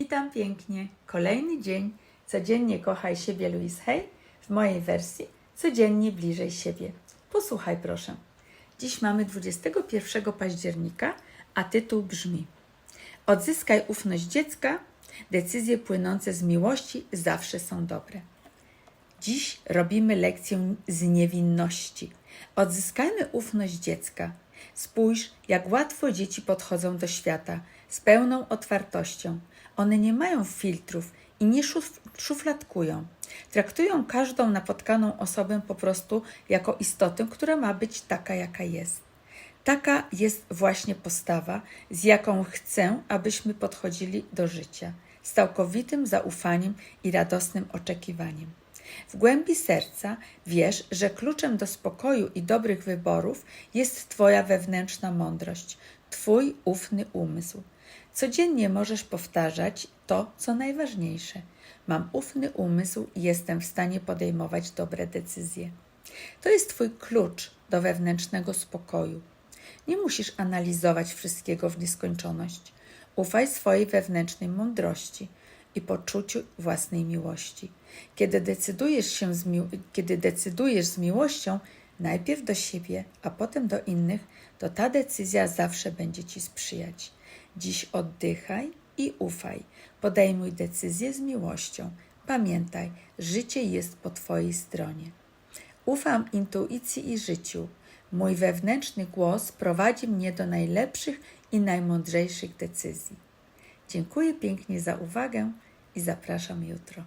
Witam pięknie. Kolejny dzień. Codziennie kochaj siebie Louise Hay w mojej wersji Codziennie bliżej siebie. Posłuchaj proszę. Dziś mamy 21 października, a tytuł brzmi Odzyskaj ufność dziecka. Decyzje płynące z miłości zawsze są dobre. Dziś robimy lekcję z niewinności. Odzyskajmy ufność dziecka. Spójrz, jak łatwo dzieci podchodzą do świata z pełną otwartością. One nie mają filtrów i nie szuf- szufladkują. Traktują każdą napotkaną osobę po prostu jako istotę, która ma być taka, jaka jest. Taka jest właśnie postawa, z jaką chcę, abyśmy podchodzili do życia, z całkowitym zaufaniem i radosnym oczekiwaniem. W głębi serca wiesz, że kluczem do spokoju i dobrych wyborów jest Twoja wewnętrzna mądrość, Twój ufny umysł. Codziennie możesz powtarzać to, co najważniejsze. Mam ufny umysł i jestem w stanie podejmować dobre decyzje. To jest Twój klucz do wewnętrznego spokoju. Nie musisz analizować wszystkiego w nieskończoność. Ufaj swojej wewnętrznej mądrości i poczuciu własnej miłości. Kiedy decydujesz się z, mi- kiedy decydujesz z miłością, najpierw do siebie, a potem do innych, to ta decyzja zawsze będzie ci sprzyjać. Dziś oddychaj i ufaj. Podejmuj decyzje z miłością. Pamiętaj, życie jest po Twojej stronie. Ufam intuicji i życiu. Mój wewnętrzny głos prowadzi mnie do najlepszych i najmądrzejszych decyzji. Dziękuję pięknie za uwagę i zapraszam jutro.